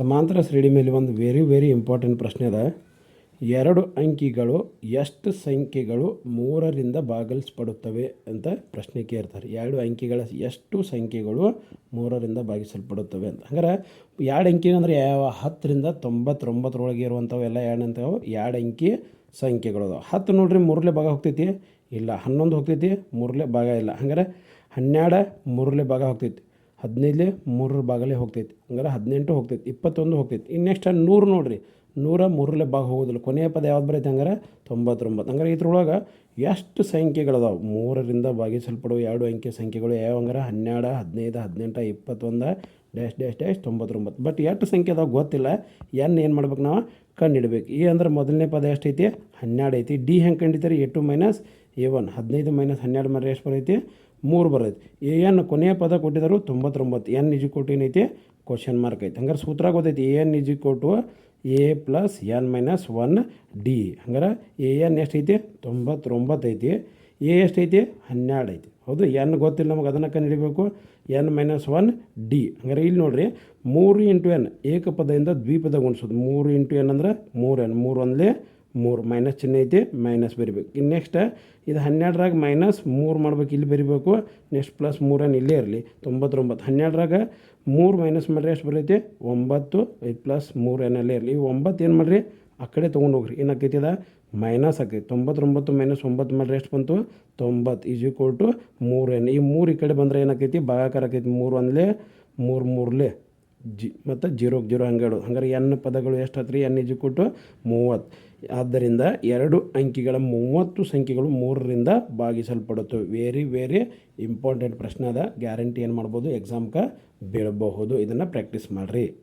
ಸಮಾಂತರ ಶ್ರೇಣಿ ಮೇಲೆ ಒಂದು ವೆರಿ ವೆರಿ ಇಂಪಾರ್ಟೆಂಟ್ ಪ್ರಶ್ನೆ ಅದ ಎರಡು ಅಂಕಿಗಳು ಎಷ್ಟು ಸಂಖ್ಯೆಗಳು ಮೂರರಿಂದ ಭಾಗಿಸಲ್ಪಡುತ್ತವೆ ಅಂತ ಪ್ರಶ್ನೆ ಕೇಳ್ತಾರೆ. ಎರಡು ಅಂಕಿಗಳ ಎಷ್ಟು ಸಂಖ್ಯೆಗಳು ಮೂರರಿಂದ ಭಾಗಿಸಲ್ಪಡುತ್ತವೆ ಅಂತ. ಹಂಗಾರೆ ಎರಡು ಅಂಕಿ ಅಂದರೆ ಯಾವ ಹತ್ತರಿಂದ ತೊಂಬತ್ತೊಂಬತ್ತರೊಳಗೆ ಇರುವಂಥವು ಎಲ್ಲ ಎರಡು ಅಂಥವು ಎರಡು ಅಂಕಿ ಸಂಖ್ಯೆಗಳು ಅದಾವೆ. ಹತ್ತು ನೋಡ್ರಿ ಮೂರಲೇ ಭಾಗ ಹೋಗ್ತೈತಿ? ಇಲ್ಲ, ಹನ್ನೊಂದು ಹೋಗ್ತೈತಿ? ಮೂರಲೇ ಭಾಗ ಇಲ್ಲ. ಹಂಗಾರೆ ಹನ್ನೆರಡು ಮೂರಲೇ ಭಾಗ ಹೋಗ್ತೈತಿ. ಹದಿನೈದಲೆ ಮೂರರ ಭಾಗಲೇ ಹೋಗ್ತೈತಿ. ಹಂಗಾರೆ ಹದಿನೆಂಟು ಹೋಗ್ತೈತಿ, ಇಪ್ಪತ್ತೊಂದು ಹೋಗ್ತೈತಿ. ಇನ್ನು ನೆಕ್ಸ್ಟ್ ನೂರು ನೋಡ್ರಿ, ನೂರ ಮೂರಲೆ ಭಾಗ ಹೋಗೋದಿಲ್ಲ. ಕೊನೆಯ ಪದ ಯಾವ್ದು ಬರೈತೆ ಹಂಗಾರೆ? ತೊಂಬತ್ತೊಂಬತ್ತು. ಹಂಗಾರೆ ಇದ್ರೊಳಗೆ ಎಷ್ಟು ಸಂಖ್ಯೆಗಳದಾವೆ? ಮೂರರಿಂದ ಭಾಗಿಸಲ್ಪಡುವ ಎರಡು ಅಂಕೆ ಸಂಖ್ಯೆಗಳು ಯಾವ ಹಂಗಾರೆ? ಹನ್ನೆರಡು, ಹದಿನೈದು, ಹದಿನೆಂಟು, ಇಪ್ಪತ್ತೊಂದು, ಡ್ಯಾಶ್ ಡ್ಯಾಶ್ ಡ್ಯಾಶ್, ತೊಂಬತ್ತೊಂಬತ್ತು. ಬಟ್ ಎಷ್ಟು ಸಂಖ್ಯೆ ಅದಾವೆ ಗೊತ್ತಿಲ್ಲ. ಎನ್ ಏನು ಮಾಡ್ಬೇಕು ನಾವು? ಕಂಡಿಡಬೇಕು. ಈ ಅಂದ್ರೆ ಮೊದಲನೇ ಪದ ಎಷ್ಟೈತಿ? ಹನ್ನೆರಡು ಐತಿ ಡಿ ಹೆಂಗೆ ಕಂಡಿತಾರೆ? A two minus a one ಹದಿನೈದು ಮೈನಸ್ ಹನ್ನೆರಡು ಮರ ಎಷ್ಟು ಬರೈತಿ? ಮೂರು ಬರೋದು ಎ ಎನ್ ಕೊನೆಯ ಪದ ಕೊಟ್ಟಿದ್ದಾರೆ ತೊಂಬತ್ತೊಂಬತ್ತು. ಎನ್ ಇಜಿ ಕೊಟ್ಟು ಏನೈತಿ? ಕ್ವಶನ್ ಮಾರ್ಕ್ ಐತೆ. ಹಂಗಾರೆ ಸೂತ್ರ ಗೊತ್ತೈತಿ. ಎ ಎನ್ ಇಜಿ ಕೊಟ್ಟು a plus n minus one d ಹಂಗಾರೆ ಎ ಎನ್ ಎಷ್ಟೈತಿ? ತೊಂಬತ್ತೊಂಬತ್ತು ಐತಿ. ಎ ಎಷ್ಟೈತಿ? ಹನ್ನೆರಡು ಐತಿ. ಹೌದು, ಎನ್ ಗೊತ್ತಿಲ್ಲ ನಮಗೆ, ಅದನ್ನು ಕಂಡುಹಿಡಿಬೇಕು. ಎನ್ ಮೈನಸ್ ಒನ್ ಡಿ ಹಂಗಾರೆ ಇಲ್ಲಿ ನೋಡಿರಿ, ಮೂರು ಇಂಟು ಎನ್ ಏಕಪದದಿಂದ ದ್ವಿಪದ ಗುಣಿಸೋದು. ಮೂರು ಇಂಟು ಎನ್ ಅಂದ್ರೆ ಮೂರು ಎನ್. ಮೂರು ಒಂದಲೇ ಮೂರು ಮೈನಸ್ ಚಿಹ್ನೆ ಐತಿ ಮೈನಸ್ ಬರಿಬೇಕು. ಇನ್ನು ನೆಕ್ಸ್ಟ್ ಇದು ಹನ್ನೆರಡರಾಗ ಮೈನಸ್ ಮೂರು ಮಾಡ್ಬೇಕು, ಇಲ್ಲಿ ಬರಿಬೇಕು. ನೆಕ್ಸ್ಟ್ ಪ್ಲಸ್ ಮೂರನ್ನು ಇಲ್ಲೇ ಇರಲಿ. ತೊಂಬತ್ತೊಂಬತ್ತು. ಹನ್ನೆರಡರಾಗ ಮೂರು ಮೈನಸ್ ಮಾಡಿರಿ ಎಷ್ಟು ಬರೈತಿ. ಒಂಬತ್ತು ಪ್ಲಸ್ ಮೂರು ಏನಲ್ಲೇ ಇರಲಿ. ಈ ಒಂಬತ್ತು ಏನು ಮಾಡಿರಿ? ಆ ಕಡೆ ತೊಗೊಂಡು ಹೋಗ್ರಿ. ಏನಾಕೈತಿ ಅದ? ಮೈನಸ್ ಆಗ್ತೈತಿ ತೊಂಬತ್ತೊಂಬತ್ತು ಮೈನಸ್ ಒಂಬತ್ತು ಮಾಡಿರಿ, ಎಷ್ಟು ಬಂತು? ತೊಂಬತ್ತು ಈಸ್ ಈಕ್ವಲ್ ಟು ಮೂರು ಏನು. ಈ ಮೂರು ಈ ಕಡೆ ಬಂದರೆ ಏನಾಕೈತಿ ಭಾಗಾಕಾರ ಆಕೈತಿ. ಮೂರು ಒಂದಲೇ ಮೂರು ಮೂರಲೇ. ಜಿ, ಮತ್ತು ಜೀರೋಗೆ ಜೀರೋ ಹಂಗೆ ಹಂಗಾರೆ ಎನ್ ಪದಗಳು ಎಷ್ಟು ಹತ್ರಿ ಎನ್ ಇಜಿ ಕೊಟ್ಟು ಮೂವತ್ತು. ಆದ್ದರಿಂದ ಎರಡು ಅಂಕಿಗಳ ಮೂವತ್ತು ಸಂಖ್ಯೆಗಳು ಮೂರರಿಂದ ಭಾಗಿಸಲ್ಪಡುತ್ತವೆ. ವೆರಿ ವೆರಿ ಇಂಪಾರ್ಟೆಂಟ್ ಪ್ರಶ್ನೆ ಅದ. ಗ್ಯಾರಂಟಿ ಏನು ಮಾಡ್ಬೋದು? ಎಕ್ಸಾಮ್ಗೆ ಬೀಳಬಹುದು. ಇದನ್ನು ಪ್ರಾಕ್ಟೀಸ್ ಮಾಡಿರಿ.